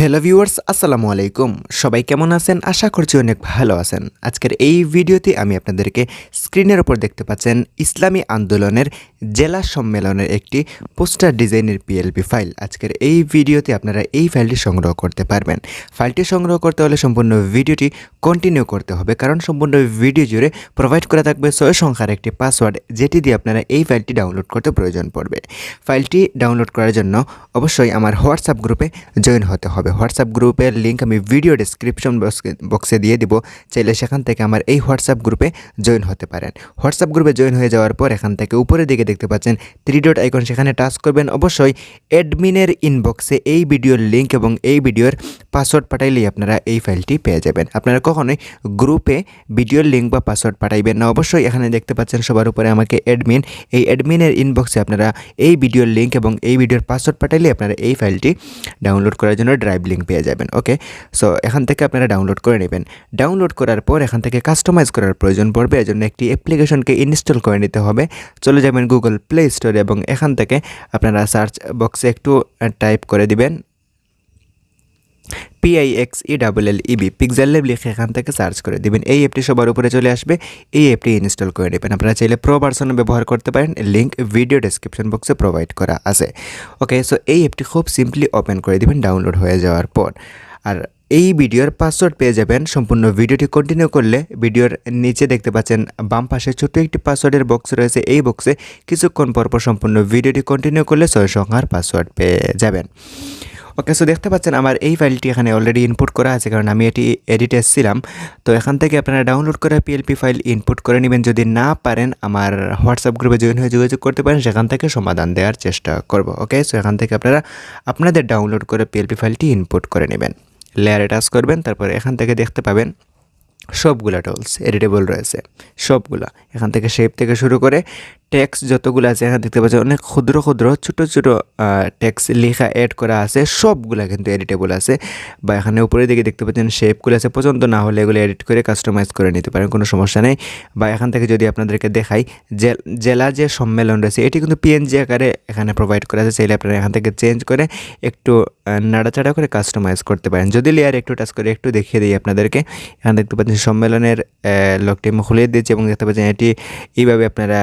Hello viewers আসসালামু আলাইকুম। সবাই কেমন আছেন? আশা করছি অনেক ভালো আছেন। আজকের এই ভিডিওতে আমি আপনাদেরকে স্ক্রিনের ওপর দেখতে পাচ্ছেন ইসলামী আন্দোলনের জেলা সম্মেলনের একটি পোস্টার ডিজাইনের পিএলপি ফাইল। আজকের এই ভিডিওতে আপনারা এই ফাইলটি সংগ্রহ করতে পারবেন। ফাইলটি সংগ্রহ করতে হলে সম্পূর্ণ ভিডিওটি কন্টিনিউ করতে হবে, কারণ সম্পূর্ণ ভিডিও জুড়ে প্রোভাইড করা থাকবে ছয় সংখ্যার একটি পাসওয়ার্ড যেটি দিয়ে আপনারা এই ফাইলটি ডাউনলোড করতে প্রয়োজন পড়বে। ফাইলটি ডাউনলোড করার জন্য অবশ্যই আমার হোয়াটসঅ্যাপ গ্রুপে জয়েন হতে হবে। হোয়াটসঅ্যাপ গ্রুপের লিঙ্ক আমি ভিডিও ডিসক্রিপশন বক্সে দিয়ে দিব। চাইলে সেখান থেকে আমার এই হোয়াটসঅ্যাপ গ্রুপে জয়েন হতে পারেন। হোয়াটসঅ্যাপ গ্রুপে জয়েন হয়ে যাওয়ার পর এখান থেকে উপরের দিকে দেখতে পাচ্ছেন থ্রি ডট আইকন সেখানে টাচ করবেন। অবশ্যই অ্যাডমিনের ইনবক্সে এই ভিডিওর লিঙ্ক এবং এই ভিডিওর পাসওয়ার্ড পাঠাইলেই আপনারা এই ফাইলটি পেয়ে যাবেন। আপনারা কখনোই গ্রুপে ভিডিওর লিঙ্ক বা পাসওয়ার্ড পাঠাইবেন না। অবশ্যই এখানে দেখতে পাচ্ছেন সবার উপরে আমাকে অ্যাডমিন এই অ্যাডমিনের ইনবক্সে আপনারা এই ভিডিওর লিঙ্ক এবং এই ভিডিওর পাসওয়ার্ড পাঠাইলে আপনারা এই ফাইলটি ডাউনলোড করার জন্য ড্রাইভ লিঙ্ক পেয়ে যাবেন ওকে সো এখান থেকে আপনারা ডাউনলোড করে নেবেন। ডাউনলোড করার পর এখান থেকে কাস্টমাইজ করার প্রয়োজন পড়বে, এজন্য একটি অ্যাপ্লিকেশনকে ইনস্টল করে নিতে হবে। চলে যাবেন গুগল প্লে স্টোরে এবং এখান থেকে আপনারা সার্চ বক্সে একটু টাইপ করে দিবেন। P I X E double L E B pixel লেব লিখে এখান থেকে সার্চ করে দিবেন। এই অ্যাপটি সবার উপরে চলে আসবে, এই অ্যাপটি ইনস্টল করে নেবেন। আপনারা চাইলে প্রো ভার্সনও ব্যবহার করতে পারেন লিঙ্ক ভিডিও ডেসক্রিপশন বক্সে প্রোভাইড করা আছে। ওকে সো এই অ্যাপটি খুব সিম্পলি ওপেন করে দিবেন ডাউনলোড হয়ে যাওয়ার পর। আর এই ভিডিওর পাসওয়ার্ড পেয়ে যাবেন, সম্পূর্ণ ভিডিওটি কন্টিনিউ করলে ভিডিওর নিচে দেখতে পাচ্ছেন, বাম পাশে ছোট্ট একটি পাসওয়ার্ডের বক্স রয়েছে। এই বক্সে কিছুক্ষণ পরপর সম্পূর্ণ ভিডিওটি কন্টিনিউ করলে ছয় সংখ্যার পাসওয়ার্ড পেয়ে যাবেন। ওকে সো দেখতে পাচ্ছেন আমার এই ফাইলটি এখানে অলরেডি ইনপুট করা আছে, কারণ আমি এটি এডিট এসেছিলাম। তো এখান থেকে আপনারা ডাউনলোড করা পিএলপি ফাইল ইনপুট করে নেবেন। যদি না পারেন, আমার হোয়াটসঅ্যাপ গ্রুপে জয়েন হয়ে যোগাযোগ করতে পারেন। সেখান থেকে সমাধান দেওয়ার চেষ্টা করব ওকে সো এখান থেকে আপনারা আপনাদের ডাউনলোড করে পিএলপি ফাইলটি ইনপুট করে নেবেন। লেয়ারে টাচ করবেন, তারপর এখান থেকে দেখতে পাবেন সবগুলা টুলস এডিটেবল রয়েছে, সবগুলা। এখান থেকে শেপ থেকে শুরু করে ট্যাক্স যতগুলো আছে, এখানে দেখতে পাচ্ছেন অনেক ক্ষুদ্র ক্ষুদ্র, ছোটো ছোটো ট্যাক্স লেখা অ্যাড করা আছে। সবগুলা কিন্তু এডিটেবল আছে। বা এখানে উপরের দিকে দেখতে পাচ্ছেন শেপগুলো আছে। পছন্দ না হলে এগুলো এডিট করে কাস্টমাইজ করে নিতে পারেন, কোনো সমস্যা নেই। বা এখান থেকে যদি আপনাদেরকে দেখাই, জেলা যে সম্মেলন রয়েছে, এটি কিন্তু পিএনজি আকারে এখানে প্রোভাইড করা আছে। চাইলে আপনারা এখান থেকে চেঞ্জ করে একটু নাড়াচাড়া করে কাস্টমাইজ করতে পারেন। যদি লেয়ার একটু টাচ করে, একটু দেখিয়ে দিই আপনাদেরকে। এখানে দেখতে পাচ্ছেন সম্মেলনের লকটি আমি খুলে দিয়েছি এবং দেখতে পাচ্ছেন এটি এইভাবে আপনারা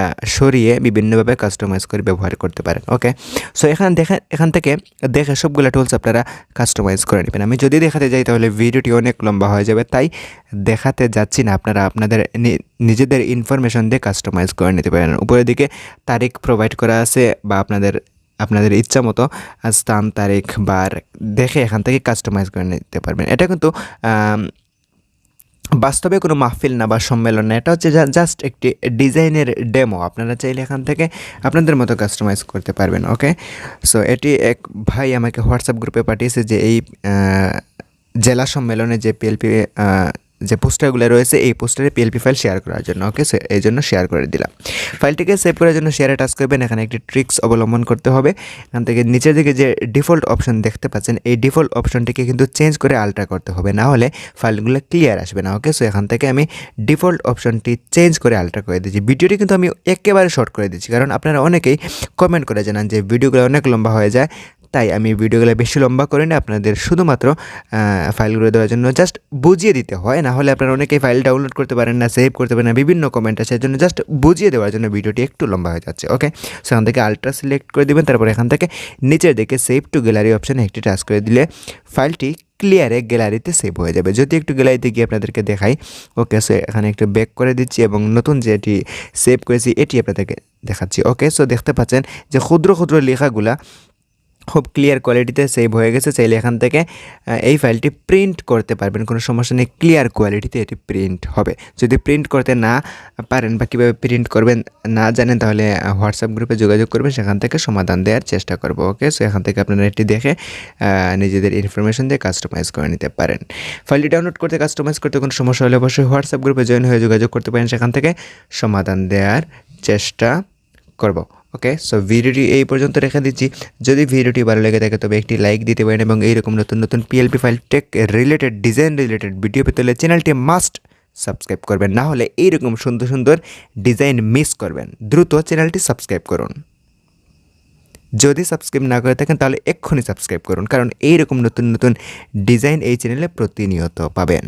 সরিয়ে বিভিন্নভাবে কাস্টমাইজ করে ব্যবহার করতে পারেন ওকে সো এখানে দেখেন এখান থেকে দেখে সবগুলো টুলস আপনারা কাস্টমাইজ করে নেবেন। আমি যদি দেখাতে যাই, তাহলে ভিডিওটি অনেক লম্বা হয়ে যাবে, তাই দেখাতে যাচ্ছি না। আপনারা আপনাদের নিজেদের ইনফরমেশন দিয়ে কাস্টমাইজ করে নিতে পারেন। উপরের দিকে তারিখ প্রোভাইড করা আছে, বা আপনাদের আপনাদের ইচ্ছা মতো স্থান, তারিখ, বার, দেখে এখান থেকে কাস্টমাইজ করে নিতে পারবেন। এটা কিন্তু বাস্তবে কোনো মাহফিল না বা সম্মেলন না, এটা হচ্ছে জাস্ট একটি ডিজাইনের ডেমো। আপনারা চাইলে এখান থেকে আপনাদের মতো কাস্টমাইজ করতে পারবেন ওকে সো এটি এক ভাই আমাকে হোয়াটসঅ্যাপ গ্রুপে পাঠিয়েছে যে এই জেলা সম্মেলনে যে পিএলপি যে পোস্টারগুলো রয়েছে, এই পোস্টারে পিএলপি ফাইল শেয়ার করার জন্য ওকে এই জন্য শেয়ার করে দিলাম। ফাইলটিকে সেভ করার জন্য শেয়ারে টাচ করবেন, এখানে একটি ট্রিক্স অবলম্বন করতে হবে। এখান থেকে নিচের দিকে যে ডিফল্ট অপশন দেখতে পাচ্ছেন, এই ডিফল্ট অপশনটিকে কিন্তু চেঞ্জ করে আলট্রা করতে হবে। না হলে ফাইলগুলো ক্লিয়ার আসবে না ওকে সো এখান থেকে আমি ডিফল্ট অপশনটি চেঞ্জ করে আল্ট্রা করে দিচ্ছি। ভিডিওটি কিন্তু আমি একেবারে শর্ট করে দিচ্ছি, কারণ আপনারা অনেকেই কমেন্ট করে জানান যে ভিডিওগুলো অনেক লম্বা হয়ে যায় তাই আমি ভিডিওগুলো বেশি লম্বা করে না আপনাদের শুধুমাত্র ফাইলগুলো দেওয়ার জন্য জাস্ট বুঝিয়ে দিতে হয়। না হলে আপনারা অনেকেই ফাইল ডাউনলোড করতে পারেন না সেভ করতে পারেন না, বিভিন্ন কমেন্ট আছে জন্য জাস্ট বুঝিয়ে দেওয়ার জন্য ভিডিওটি একটু লম্বা হয়ে যাচ্ছে ওকে সেখান থেকে আলট্রা সিলেক্ট করে দেবেন, তারপর এখান থেকে নিচের দিকে সেভ টু গ্যালারি অপশানে একটি টাচ করে দিলে ফাইলটি ক্লিয়ারে গ্যালারিতে সেভ হয়ে যাবে। যদি একটু গ্যালারিতে গিয়ে আপনাদেরকে দেখাই ওকে সো এখানে একটু ব্যাক করে দিচ্ছি এবং নতুন যেটি সেভ করেছি, এটি আপনাদেরকে দেখাচ্ছি ওকে সো দেখতে পাচ্ছেন যে ক্ষুদ্র ক্ষুদ্র লেখাগুলা খুব ক্লিয়ার কোয়ালিটিতে সেভ হয়ে গেছে। চাইলে এখান থেকে এই ফাইলটি প্রিন্ট করতে পারবেন। কোনো সমস্যা নেই ক্লিয়ার কোয়ালিটিতে এটি প্রিন্ট হবে। যদি প্রিন্ট করতে না পারেন বা কীভাবে প্রিন্ট করবেন না জানেন, তাহলে হোয়াটসঅ্যাপ গ্রুপে যোগাযোগ করবেন। সেখান থেকে সমাধান দেওয়ার চেষ্টা করব ওকে সো এখান থেকে আপনারা এটি দেখে নিজেদের ইনফরমেশন দিয়ে কাস্টমাইজ করে নিতে পারেন। ফাইলটি ডাউনলোড করতে কাস্টমাইজ করতে কোনো সমস্যা হলে অবশ্যই হোয়াটসঅ্যাপ গ্রুপে জয়েন হয়ে যোগাযোগ করতে পারেন। সেখান থেকে সমাধান দেওয়ার চেষ্টা করব। ওকে সো ভিডিওটি এই পর্যন্ত রেখে দিচ্ছি। যদি ভিডিওটি ভালো লেগে থাকে, তবে একটি লাইক দিতে পারেন এবং এইরকম নতুন নতুন PLP file tech related design related video পেতে হলে চ্যানেলটি মাস্ট সাবস্ক্রাইব করবেন। না হলে এইরকম সুন্দর সুন্দর ডিজাইন মিস করবেন। দ্রুত চ্যানেলটি সাবস্ক্রাইব করুন। যদি সাবস্ক্রাইব না করে থাকেন, তাহলে এক্ষুনি সাবস্ক্রাইব করুন, কারণ এইরকম নতুন নতুন ডিজাইন এই চ্যানেলে প্রতিনিয়ত পাবেন।